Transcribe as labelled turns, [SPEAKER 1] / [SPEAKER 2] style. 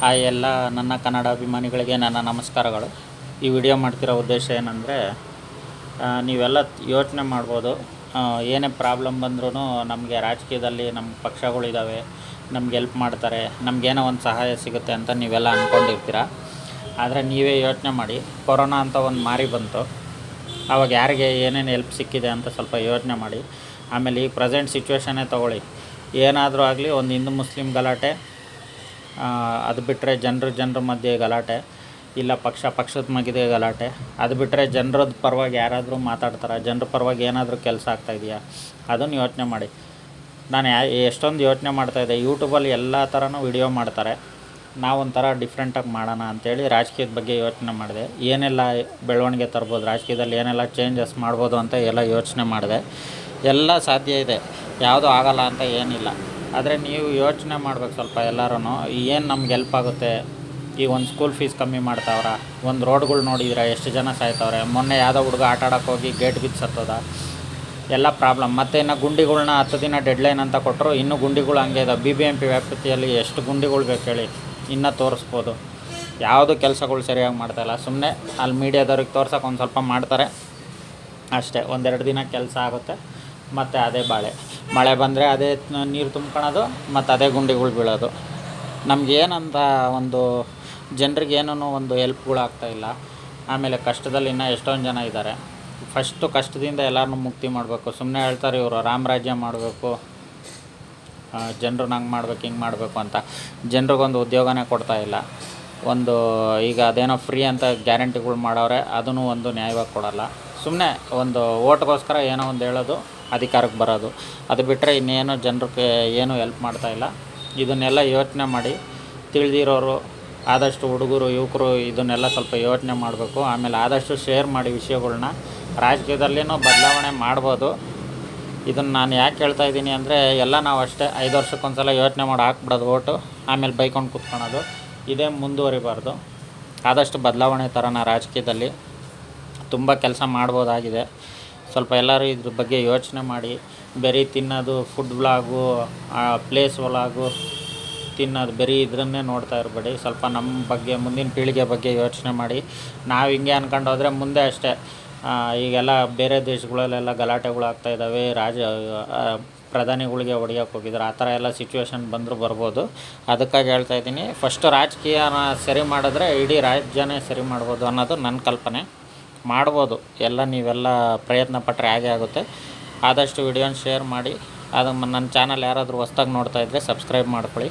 [SPEAKER 1] Hi ಎಲ್ಲ ನನ್ನ ಕನ್ನಡ ಅಭಿಮಾನಿಗಳಿಗೆ ನನ್ನ ನಮಸ್ಕಾರಗಳು. ಈ ವಿಡಿಯೋ ಮಾಡ್ತಿರೋ ಉದ್ದೇಶ ಏನಂದರೆ ನೀವೆಲ್ಲ ಯೋಚನೆ ಮಾಡ್ಬೋದು ಏನೇ ಪ್ರಾಬ್ಲಮ್ ಬಂದ್ರೂ ನಮಗೆ ರಾಜಕೀಯದಲ್ಲಿ ನಮ್ಮ ಪಕ್ಷಗಳಿದ್ದಾವೆ ನಮ್ಗೆ ಹೆಲ್ಪ್ ಮಾಡ್ತಾರೆ, ನಮಗೇನೋ ಒಂದು ಸಹಾಯ ಸಿಗುತ್ತೆ ಅಂತ ನೀವೆಲ್ಲ ಅಂದ್ಕೊಂಡಿರ್ತೀರ ಆದರೆ ನೀವೇ ಯೋಚನೆ ಮಾಡಿ, ಕೊರೋನಾ ಅಂತ ಒಂದು ಮಾರಿ ಬಂತು. ಅವಾಗ ಯಾರಿಗೆ ಏನೇನು ಹೆಲ್ಪ್ ಸಿಕ್ಕಿದೆ ಅಂತ ಸ್ವಲ್ಪ ಯೋಚನೆ ಮಾಡಿ. ಆಮೇಲೆ ಈ ಪ್ರೆಸೆಂಟ್ ಸಿಚುವೇಶನ್ನೇ ತೊಗೊಳ್ಳಿ. ಏನಾದರೂ ಆಗಲಿ ಒಂದು ಹಿಂದೂ ಮುಸ್ಲಿಂ ಗಲಾಟೆ ಅದು ಬಿಟ್ಟರೆ ಜನರು ಜನರ ಮಧ್ಯೆ ಗಲಾಟೆ, ಇಲ್ಲ ಪಕ್ಷ ಪಕ್ಷದ ಮಗಿದೆ ಗಲಾಟೆ, ಅದು ಬಿಟ್ಟರೆ ಜನರದ ಪರವಾಗಿ ಯಾರಾದರೂ ಮಾತಾಡ್ತಾರೆ, ಜನರ ಪರವಾಗಿ ಏನಾದರೂ ಕೆಲಸ ಆಗ್ತಾ ಇದೆಯಾ? ಅದನ್ನು ಯೋಚನೆ ಮಾಡಿ. ನಾನು ಎಷ್ಟೊಂದು ಯೋಚನೆ ಮಾಡ್ತಾಯಿದ್ದೆ ಯೂಟ್ಯೂಬಲ್ಲಿ ಎಲ್ಲ ಥರನೂ ವಿಡಿಯೋ ಮಾಡ್ತಾರೆ. ನಾವೊಂಥರ ಡಿಫ್ರೆಂಟಾಗಿ ಮಾಡೋಣ ಅಂತೇಳಿ ರಾಜಕೀಯದ ಬಗ್ಗೆ ಯೋಚನೆ ಮಾಡಿದೆ. ಏನೆಲ್ಲ ಬೆಳವಣಿಗೆ ತರ್ಬೋದು, ರಾಜಕೀಯದಲ್ಲಿ ಏನೆಲ್ಲ ಚೇಂಜಸ್ ಮಾಡ್ಬೋದು ಅಂತ ಎಲ್ಲ ಯೋಚನೆ ಮಾಡಿದೆ. ಎಲ್ಲ ಸಾಧ್ಯ ಇದೆ. ಯಾವುದೂ ಆಗಲ್ಲ ಅಂತ ಏನಿಲ್ಲ. ಆದರೆ ನೀವು ಯೋಚನೆ ಮಾಡ್ಬೇಕು ಸ್ವಲ್ಪ ಎಲ್ಲರೂ ಏನು ನಮ್ಗೆ ಹೆಲ್ಪ್ ಆಗುತ್ತೆ? ಈ ಒಂದು ಸ್ಕೂಲ್ ಫೀಸ್ ಕಮ್ಮಿ ಮಾಡ್ತಾವ್ರ, ಒಂದು ರೋಡ್ಗಳು ನೋಡಿದ್ರೆ ಎಷ್ಟು ಜನ ಸಾಯ್ತವ್ರೆ? ಮೊನ್ನೆ ಯಾವುದೋ ಹುಡುಗ ಆಟ ಹೋಗಿ ಗೇಟ್ ಬಿದ್ದು ಸತ್ತೋದ. ಎಲ್ಲ ಪ್ರಾಬ್ಲಮ್ ಮತ್ತು ಇನ್ನು ಗುಂಡಿಗಳನ್ನ ಹತ್ತು ದಿನ ಡೆಡ್ಲೈನ್ ಅಂತ ಕೊಟ್ಟರು ಇನ್ನೂ ಗುಂಡಿಗಳು ಹಂಗೆ ಇದೆ ಬಿ ಬಿ ಎಂ ಪಿ ವ್ಯಾಪ್ತಿಯಲ್ಲಿ ಎಷ್ಟು ಗುಂಡಿಗಳು ಬೇಕು ಹೇಳಿ, ಇನ್ನೂ ತೋರಿಸ್ಬೋದು. ಯಾವುದು ಕೆಲಸಗಳು ಸರಿಯಾಗಿ ಮಾಡ್ತಾಯಿಲ್ಲ ಸುಮ್ಮನೆ ಅಲ್ಲಿ ಮೀಡಿಯಾದವ್ರಿಗೆ ತೋರ್ಸೋಕೆ ಒಂದು ಸ್ವಲ್ಪ ಮಾಡ್ತಾರೆ. ಅಷ್ಟೇ, ಒಂದೆರಡು ದಿನ ಕೆಲಸ ಆಗುತ್ತೆ. ಮತ್ತು ಅದೇ ಬಾಳೆ. ಮಳೆ ಬಂದರೆ ಅದೇ ನೀರು ತುಂಬ್ಕೊಳೋದು, ಮತ್ತು ಅದೇ ಗುಂಡಿಗಳು ಬೀಳೋದು. ನಮಗೇನಂತ ಒಂದು, ಜನರಿಗೆ ಏನೂ ಒಂದು ಹೆಲ್ಪ್ಗಳು ಇಲ್ಲ. ಆಮೇಲೆ ಕಷ್ಟದಲ್ಲಿ ಇನ್ನೂ ಎಷ್ಟೊಂದು ಜನ ಇದ್ದಾರೆ ಫಸ್ಟು ಕಷ್ಟದಿಂದ ಎಲ್ಲರನ್ನೂ ಮುಕ್ತಿ ಮಾಡಬೇಕು. ಸುಮ್ಮನೆ ಹೇಳ್ತಾರೆ ಇವರು ರಾಮರಾಜ್ಯ ಮಾಡಬೇಕು. ಜನರು ನಂಗೆ ಮಾಡ್ಬೇಕು, ಹಿಂಗೆ ಮಾಡಬೇಕು ಅಂತ. ಜನರಿಗೊಂದು ಉದ್ಯೋಗನೇ ಕೊಡ್ತಾ ಇಲ್ಲ. ಒಂದು, ಈಗ ಅದೇನೋ ಫ್ರೀ ಅಂತ ಗ್ಯಾರಂಟಿಗಳು ಮಾಡವ್ರೆ ಅದನ್ನು ಒಂದು ನ್ಯಾಯವಾಗಿ ಕೊಡೋಲ್ಲ. ಸುಮ್ಮನೆ ಒಂದು ಓಟ್ಗೋಸ್ಕರ ಏನೋ ಒಂದು ಹೇಳೋದು ಅಧಿಕಾರಕ್ಕೆ ಬರೋದು. ಅದು ಬಿಟ್ಟರೆ ಇನ್ನೇನು ಜನರಿಗೆ ಏನು ಹೆಲ್ಪ್ ಮಾಡ್ತಾ ಇಲ್ಲ. ಇದನ್ನೆಲ್ಲ ಯೋಚನೆ ಮಾಡಿ ತಿಳಿದಿರೋರು, ಆದಷ್ಟು ಹುಡುಗರು, ಯುವಕರು ಇದನ್ನೆಲ್ಲ ಸ್ವಲ್ಪ ಯೋಚನೆ ಮಾಡಬೇಕು. ಆಮೇಲೆ ಆದಷ್ಟು ಶೇರ್ ಮಾಡಿ ವಿಷಯಗಳ್ನ. ರಾಜಕೀಯದಲ್ಲಿನೂ ಬದಲಾವಣೆ ಮಾಡ್ಬೋದು. ಇದನ್ನು ನಾನು ಯಾಕೆ ಹೇಳ್ತಾ ಇದ್ದೀನಿ ಅಂದರೆ, ಎಲ್ಲ ನಾವು ಅಷ್ಟೇ ಐದು ವರ್ಷಕ್ಕೊಂದ್ಸಲ ಯೋಚನೆ ಮಾಡಿ ಹಾಕ್ಬಿಡೋದು ಓಟು. ಆಮೇಲೆ ಬೈಕೊಂಡು ಕೂತ್ಕೊಳೋದು. ಇದೇ ಮುಂದುವರಿಬಾರ್ದು. ಆದಷ್ಟು ಬದಲಾವಣೆ ತರೋಣ ರಾಜಕೀಯದಲ್ಲಿ. ತುಂಬ ಕೆಲಸ ಮಾಡ್ಬೋದಾಗಿದೆ. ಸ್ವಲ್ಪ ಎಲ್ಲರೂ ಇದ್ರ ಬಗ್ಗೆ ಯೋಚನೆ ಮಾಡಿ, ಬರೀ ತಿನ್ನೋದು ಫುಡ್ ವ್ಲಾಗು ಪ್ಲೇಸ್ ವ್ಲಾಗು ತಿನ್ನೋದು ಬರೀ ಇದನ್ನೇ ನೋಡ್ತಾ ಇರಬೇಡಿ. ಸ್ವಲ್ಪ ನಮ್ಮ ಬಗ್ಗೆ, ಮುಂದಿನ ಪೀಳಿಗೆ ಬಗ್ಗೆ ಯೋಚನೆ ಮಾಡಿ. ನಾವು ಹಿಂಗೆ ಅಂದ್ಕೊಂಡು ಹೋದರೆ ಮುಂದೆ ಅಷ್ಟೇ. ಈಗೆಲ್ಲ ಬೇರೆ ದೇಶಗಳಲ್ಲೆಲ್ಲ ಗಲಾಟೆಗಳು ಆಗ್ತಾ ಇದ್ದಾವೆ. ರಾಜ ಪ್ರಧಾನಿಗಳಿಗೆ ಹೊಡಿಯೋಕೆ ಹೋಗಿದ್ರು ಆ ಥರ ಎಲ್ಲ ಸಿಚುವೇಶನ್ ಬಂದರೂ ಬರ್ಬೋದು. ಅದಕ್ಕಾಗಿ ಹೇಳ್ತಾ ಇದ್ದೀನಿ ಫಸ್ಟು ರಾಜಕೀಯನ ಸರಿ ಮಾಡಿದ್ರೆ ಇಡೀ ರಾಜ್ಯನೇ ಸರಿ ಮಾಡ್ಬೋದು ಅನ್ನೋದು ನನ್ನ ಕಲ್ಪನೆ. ಮಾಡ್ಬೋದು. ಎಲ್ಲ ನೀವೆಲ್ಲ ಪ್ರಯತ್ನ ಪಟ್ಟರೆ ಹಾಗೆ ಆಗುತ್ತೆ. ಆದಷ್ಟು ವಿಡಿಯೋನ ಶೇರ್ ಮಾಡಿ. ಅದು ನನ್ನ ಚಾನಲ್ ಯಾರಾದರೂ ಹೊಸ್ದಾಗಿ ನೋಡ್ತಾ ಇದ್ದರೆ ಸಬ್ಸ್ಕ್ರೈಬ್ ಮಾಡ್ಕೊಳ್ಳಿ.